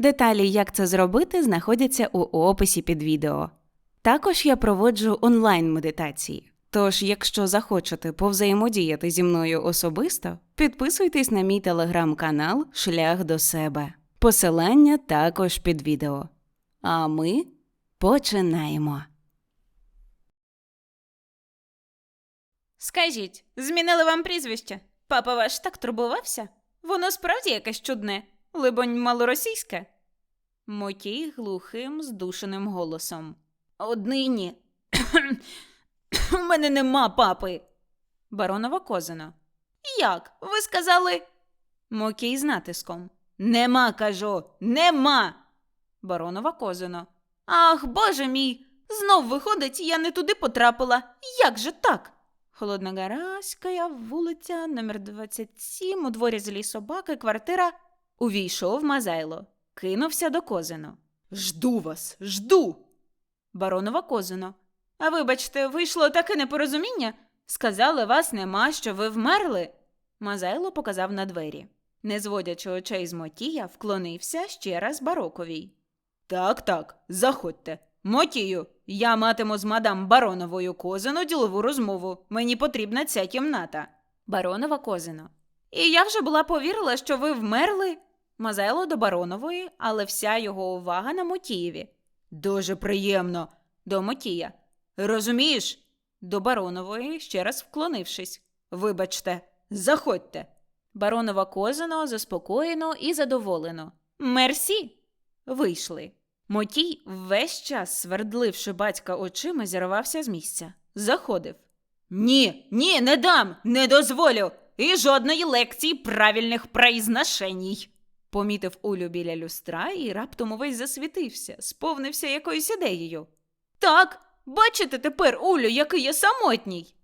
Деталі, як це зробити, знаходяться у описі під відео. Також я проводжу онлайн-медитації. Тож, якщо захочете повзаємодіяти зі мною особисто, підписуйтесь на мій телеграм-канал Шлях до себе. Посилання також під відео. А ми починаємо. Скажіть, змінили вам прізвище? Папа ваш так турбувався? Воно справді якесь чудне, либонь малоросійське? Мотій глухим, здушеним голосом. Однині. У мене нема папи. Баронова козина. Як? Ви сказали? Мокій з натиском. Нема, кажу, нема. Баронова козина. Ах, боже мій! Знов виходить, я не туди потрапила. Як же так? Холодногаразька вулиця, номер 27, у дворі злі собаки, квартира. Увійшов Мазайло, кинувся до Козино. Жду вас, жду. Баронова Козино. А вибачте, вийшло таке непорозуміння. Сказали, вас нема, що ви вмерли. Мазайло показав на двері. Не зводячи очей з Мотія, вклонився ще раз бароковій. Так, так, заходьте. Мотію, я матиму з мадам Бароновою Козину ділову розмову. Мені потрібна ця кімната. Баронова Козино. І я вже була повірила, що ви вмерли. Мазайло до Баронової, але вся його увага на Мотієві. Дуже приємно. До Мотія. Розумієш? До Баронової, ще раз вклонившись. Вибачте, заходьте. Баронова Козино заспокоєно і задоволено. Мерсі. Вийшли. Мотій, весь час свердливши батька очима, зірвався з місця. Заходив. Ні, ні, не дам, не дозволю. І жодної лекції правильних произношеній. Помітив Улю біля люстра і раптом увесь засвітився, сповнився якоюсь ідеєю. Так, бачите тепер, Улю, який я самотній.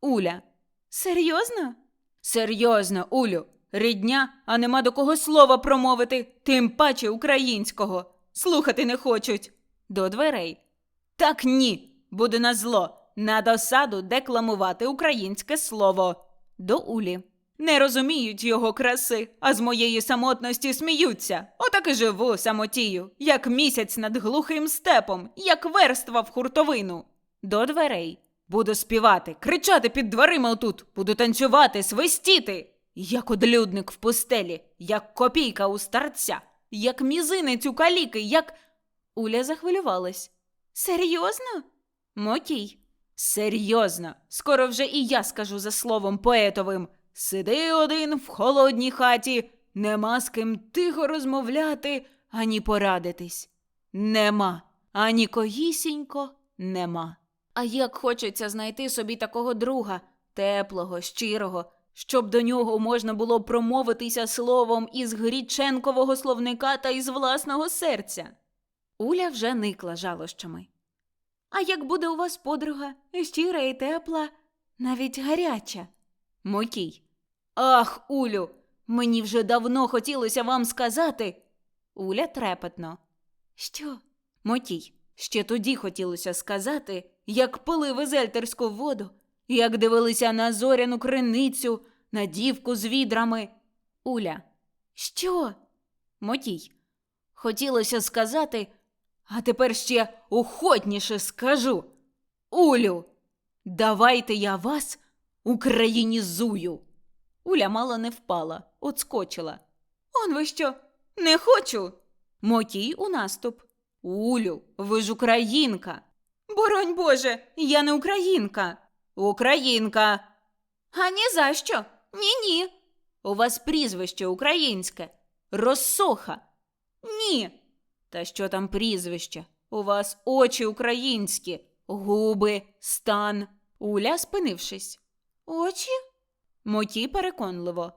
Уля. Серйозно? Серйозно, Улю. Рідня, а нема до кого слова промовити, тим паче українського. Слухати не хочуть. До дверей. Так ні. Буде на зло. На досаду декламувати українське слово. До Улі. Не розуміють його краси, а з моєї самотності сміються. Отак і живу самотію, як місяць над глухим степом, як верства в хуртовину. До дверей. Буду співати, кричати під дверима отут, буду танцювати, свистіти. Як одлюдник в пустелі, як копійка у старця, як мізинець у каліки, як. Уля захвилювалась. Серйозно? Мотій. Серйозно. Скоро вже і я скажу за словом поетовим. Сиди один в холодній хаті, нема з ким тихо розмовляти, ані порадитись. Нема, ані когісінько нема. А як хочеться знайти собі такого друга, теплого, щирого, щоб до нього можна було промовитися словом із Гріченкового словника та із власного серця. Уля вже никла жалощами. А як буде у вас подруга, щира і тепла, навіть гаряча? Мотій. Ах, Улю, мені вже давно хотілося вам сказати. Уля трепетно. Що? Мотій. Ще тоді хотілося сказати, як пили везельтерську воду, як дивилися на зоряну криницю, на дівку з відрами. Уля. Що? Мотій. Хотілося сказати, а тепер ще охотніше скажу. Улю, давайте я вас українізую. Уля мало не впала, отскочила. Он ви що? Не хочу. Мотій у наступ. Улю, ви ж українка. Боронь Боже, я не українка. Українка. А ні за що? Ні, ні. У вас прізвище українське. Розсоха. Ні. Та що там прізвище? У вас очі українські, губи, стан. Уля, спинившись. Очі? Моті переконливо.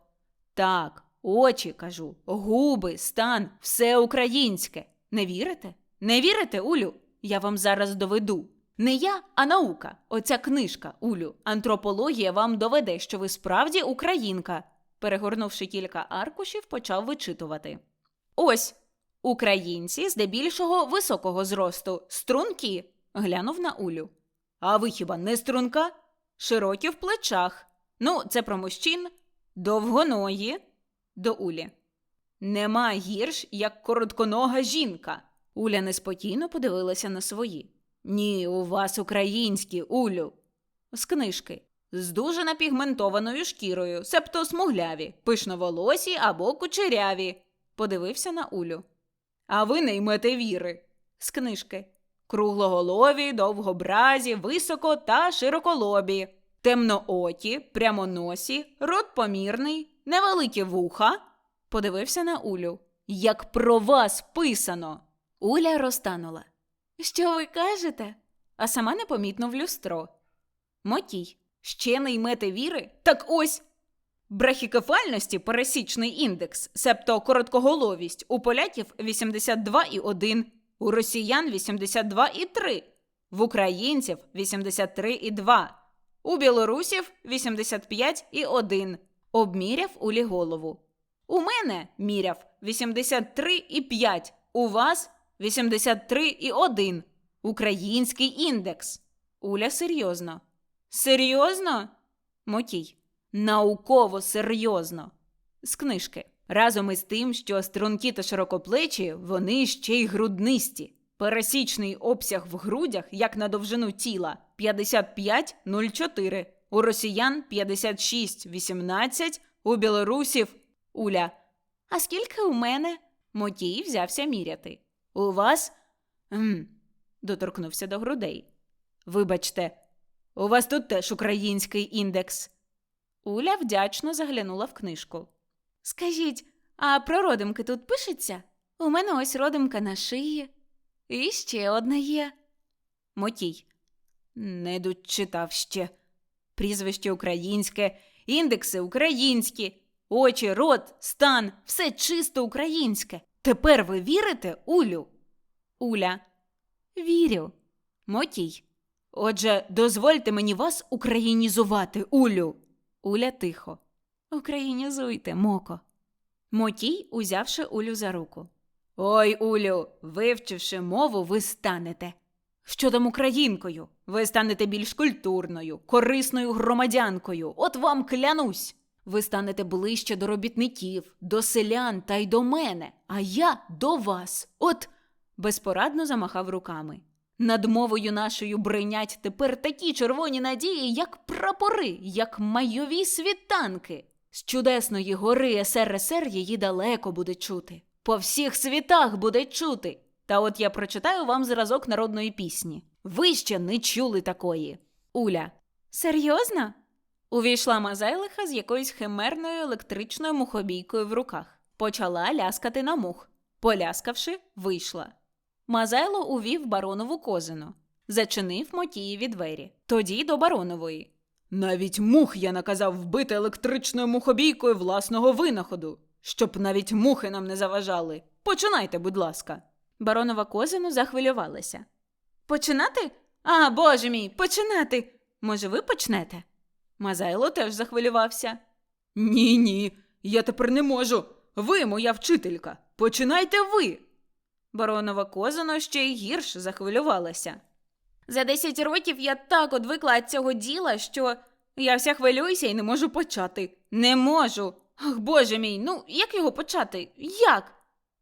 Так, очі, кажу, губи, стан, все українське. Не вірите? Не вірите, Улю? Я вам зараз доведу. Не я, а наука. Оця книжка, Улю. Антропологія вам доведе, що ви справді українка. Перегорнувши кілька аркушів, почав вичитувати. Ось українці здебільшого високого зросту, струнки. Глянув на Улю. А ви хіба не струнка? Широкі в плечах. Ну, це про мужчин. Довгоної. До Улі. Нема гірш, як коротконога жінка. Уля неспокійно подивилася на свої. Ні, у вас українські, Улю. З книжки. З дуже напігментованою шкірою, себто смугляві, пишноволосі або кучеряві. Подивився на Улю. А ви не ймете віри. З книжки. Круглоголові, довгобразі, високо та широколобі, темнооті, прямоносі, рот помірний, невеликі вуха. Подивився на Улю. Як про вас писано. Уля розтанула. Що ви кажете? А сама непомітно в люстро. Мотій. Ще не ймете віри? Так ось. Брахікефальності пересічний індекс, себто короткоголовість, у поляків 82,1, у росіян 82,3, в українців 83,2, у білорусів 85,1. Обміряв Улі голову. У мене міряв 83,5, у вас 83,1. Український індекс. Уля серйозно. Серйозно? Мотій. Науково серйозно. З книжки. Разом із тим, що струнки та широкоплечі, вони ще й груднисті. Пересічний обсяг в грудях, як на довжину тіла, 55,04, у росіян 56,18, у білорусів Уля. А скільки у мене? Мотій взявся міряти. У вас? М, доторкнувся до грудей. Вибачте, у вас тут теж український індекс. Уля вдячно заглянула в книжку. Скажіть, а про родимки тут пишеться? У мене ось родимка на шиї. І ще одна є. Мотій. Не дочитав ще. Прізвище українське, індекси українські, очі, рот, стан, все чисто українське. Тепер ви вірите, Улю? Уля. Вірю. Мотій. Отже, дозвольте мені вас українізувати, Улю. Уля тихо. Українізуйте, моко. Мотій, узявши Улю за руку. Ой, Улю, вивчивши мову, ви станете. Що там українкою? Ви станете більш культурною, корисною громадянкою. От вам клянусь. Ви станете ближче до робітників, до селян та й до мене, а я до вас. От безпорадно замахав руками. Над мовою нашою бринять тепер такі червоні надії, як прапори, як майові світанки. З чудесної гори СРСР її далеко буде чути. По всіх світах буде чути. Та от я прочитаю вам зразок народної пісні. Ви ще не чули такої. Уля. Серйозно? Увійшла Мазайлиха з якоюсь химерною електричною мухобійкою в руках. Почала ляскати на мух. Поляскавши, вийшла. Мазайло увів баронову козину. Зачинив Мотієві двері. Тоді до баронової. Навіть мух я наказав вбити електричною мухобійкою власного винаходу, щоб навіть мухи нам не заважали. Починайте, будь ласка. Баронова козину захвилювалася. Починати? А, боже мій, починати. Може, ви почнете? Мазайло теж захвилювався. Ні, ні, я тепер не можу. Ви, моя вчителька. Починайте ви. Баронова козино ще й гірше захвилювалася. За десять років я так одвикла від цього діла, що я вся хвилююся і не можу почати. Не можу. Ах, боже мій, ну як його почати? Як?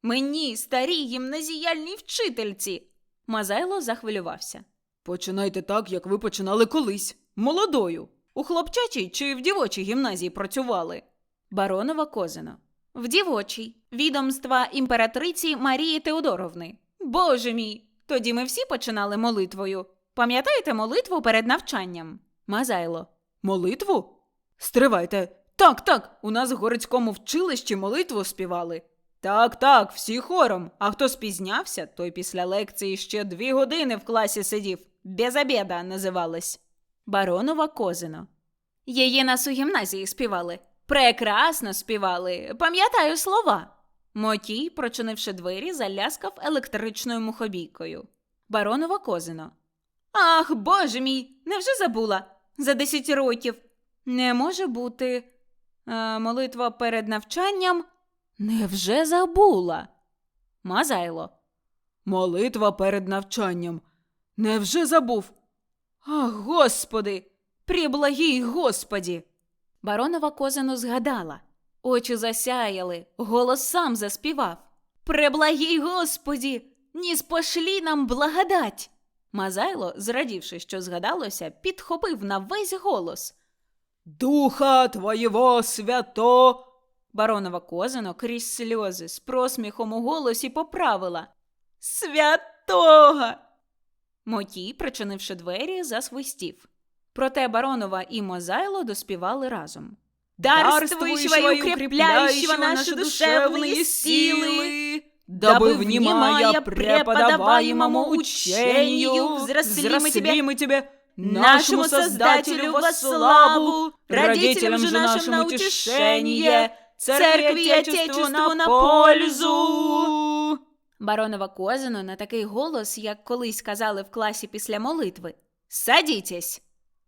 Мені, старій гімназіяльній вчительці. Мазайло захвилювався. Починайте так, як ви починали колись, молодою. У хлопчачій чи в дівочій гімназії працювали. Баронова Козино. В дівочій відомства імператриці Марії Теодоровни. Боже мій! Тоді ми всі починали молитвою. Пам'ятаєте молитву перед навчанням? Мазайло. Молитву? Стривайте. Так, так, у нас в городському вчилищі молитву співали. Так, так, всі хором. А хто спізнявся, той після лекції ще дві години в класі сидів. Без обіда називалась. Баронова Козино. Її нас у гімназії співали. Прекрасно співали. Пам'ятаю слова. Мотій, прочинивши двері, заляскав електричною мухобійкою. Баронова козино. Ах, боже мій, невже забула? За десять років. Не може бути. Е, молитва перед навчанням. Невже забула? Мазайло. Молитва перед навчанням. Невже забув? Ах, господи, приблагій господі. Баронова козину згадала. Очі засяяли, голос сам заспівав. Преблагій господі, ніс пошлі нам благодать. Мазайло, зрадівши, що згадалося, підхопив на весь голос. Духа твоєго свято. Баронова козино крізь сльози з просміхом у голосі поправила. Святого. Мотій, причинивши двері, засвистів. Проте Баронова і Мозайло доспівали разом. Дарствующего и укрепляющего наши душевные силы, дабы, внимая преподаваемому учению, взросли мы тебе, мы тебе нашему Создателю во славу, родителям же нашим на утешение, церкви и Отечеству на пользу. Баронова Козину на такий голос, як колись казали в класі після молитви. Садітесь.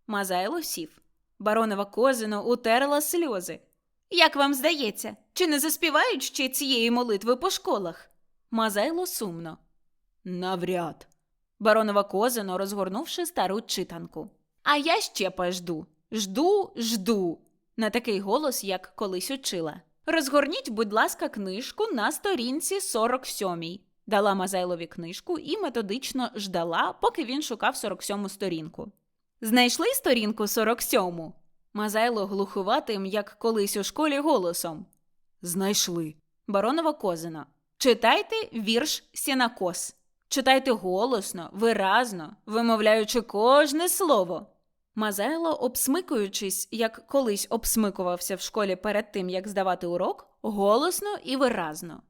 Мазайло сів. Баронова Козино утерла сльози. Як вам здається, чи не заспівають ще цієї молитви по школах? Мазайло сумно. Навряд. Баронова Козино, розгорнувши стару читанку. А я ще пожду. Жду, жду. На такий голос, як колись учила. Розгорніть, будь ласка, книжку на сторінці 47. Дала Мазайлові книжку і методично ждала, поки він шукав 47 сторінку. Знайшли сторінку 47? Мазайло глухуватим, як колись у школі, голосом. Знайшли. Баронова Козина. Читайте вірш Сінакос. Читайте голосно, виразно, вимовляючи кожне слово. Мазайло, обсмикуючись, як колись обсмикувався в школі перед тим, як здавати урок, голосно і виразно.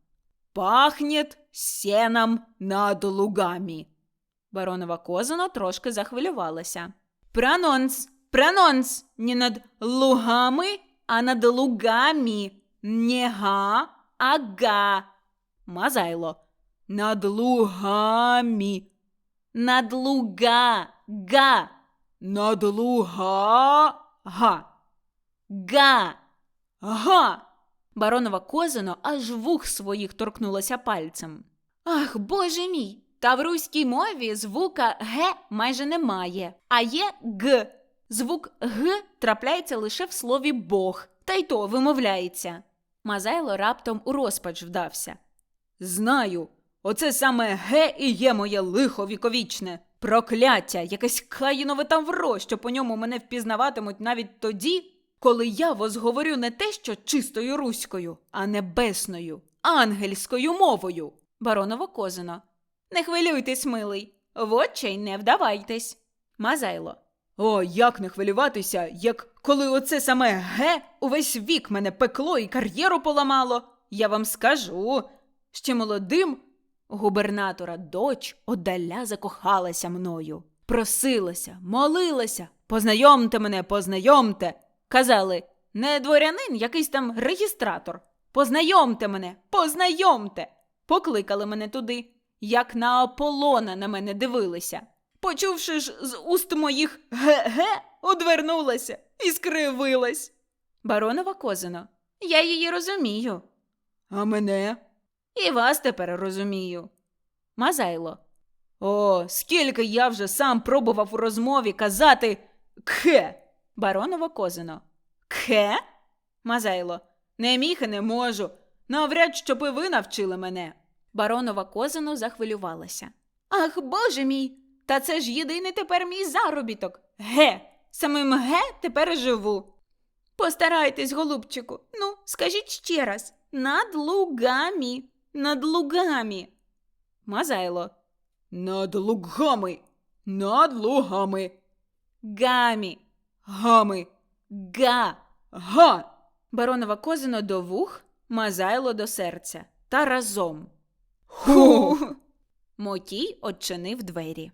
Пахнет сеном над лугами. Баронова Козино трошки захвилювалася. Прононс, прононс, не над лугами, а над лугами. Не га, а га. Мазайло. Над лугами. Над луга, га. Над луга, га. Га. Га. Баронова Козино аж вух своїх торкнулася пальцем. Ах, боже мій! Та в руській мові звука Г майже немає, а є Г. Звук Г трапляється лише в слові Бог, та й то вимовляється. Мазайло раптом у розпач вдався. Знаю, оце саме Г і є моє лихо віковічне. Прокляття, якесь каїнове тавро, що по ньому мене впізнаватимуть навіть тоді, коли я возговорю не те, що чистою руською, а небесною, ангельською мовою. Баронова Козино. Не хвилюйтесь, милий, в очей не вдавайтесь. Мазайло. О, як не хвилюватися, як коли оце саме ге увесь вік мене пекло і кар'єру поламало. Я вам скажу. Ще молодим губернатора доч одаля закохалася мною. Просилася, молилася. Познайомте мене, познайомте. Казали, не дворянин, якийсь там реєстратор. Познайомте мене, познайомте. Покликали мене туди, як на Аполлона на мене дивилися. Почувши ж з уст моїх ге-ге, одвернулася і скривилась. Баронова Козино, я її розумію. А мене? І вас тепер розумію. Мазайло. О, скільки я вже сам пробував у розмові казати кхе. Баронова Козино. Кхе? Мазайло. Не міг і не можу. Навряд, щоб і ви навчили мене. Баронова Козино захвилювалася. Ах, боже мій! Та це ж єдиний тепер мій заробіток. Ге, самим ге тепер живу. Постарайтесь, голубчику. Ну, скажіть ще раз. Над лугами, над лугами. Мазайло. Над лугами, над лугами. Гамі, гами, га, га. Баронова Козино до вух, Мазайло до серця. Та разом. Ху. Мотій одчинив двері.